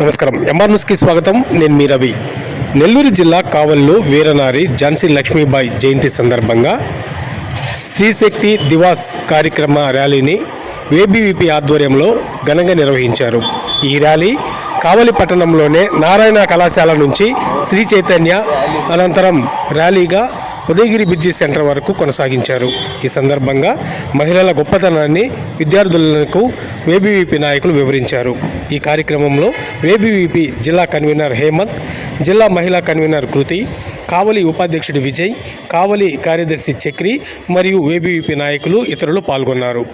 నమస్కారం. ఎంఆర్ న్యూస్కి స్వాగతం. నేను మీ రవి. నెల్లూరు జిల్లా కావల్లో వీరనారి ఝాన్సీ లక్ష్మీబాయి జయంతి సందర్భంగా శ్రీశక్తి దివాస్ కార్యక్రమ ర్యాలీని ఏబీవీపీ ఆధ్వర్యంలో ఘనంగా నిర్వహించారు. ఈ ర్యాలీ కావలి పట్టణంలోనే నారాయణ కళాశాల నుంచి శ్రీ చైతన్య అనంతరం ర్యాలీగా ఉదయగిరి బ్రిడ్జి సెంటర్ వరకు కొనసాగించారు. ఈ సందర్భంగా మహిళల గొప్పతనాన్ని విద్యార్థులకు వేబీవీపీ నాయకులు వివరించారు. ఈ కార్యక్రమంలో వేబీవీపీ జిల్లా కన్వీనర్ హేమంత్ జిల్లా మహిళా కన్వీనర్ కృతి కావలి ఉపాధ్యక్షుడు విజయ్ కావలి కార్యదర్శి చక్రి మరియు వేబీవీపీ నాయకులు ఇతరులు పాల్గొన్నారు.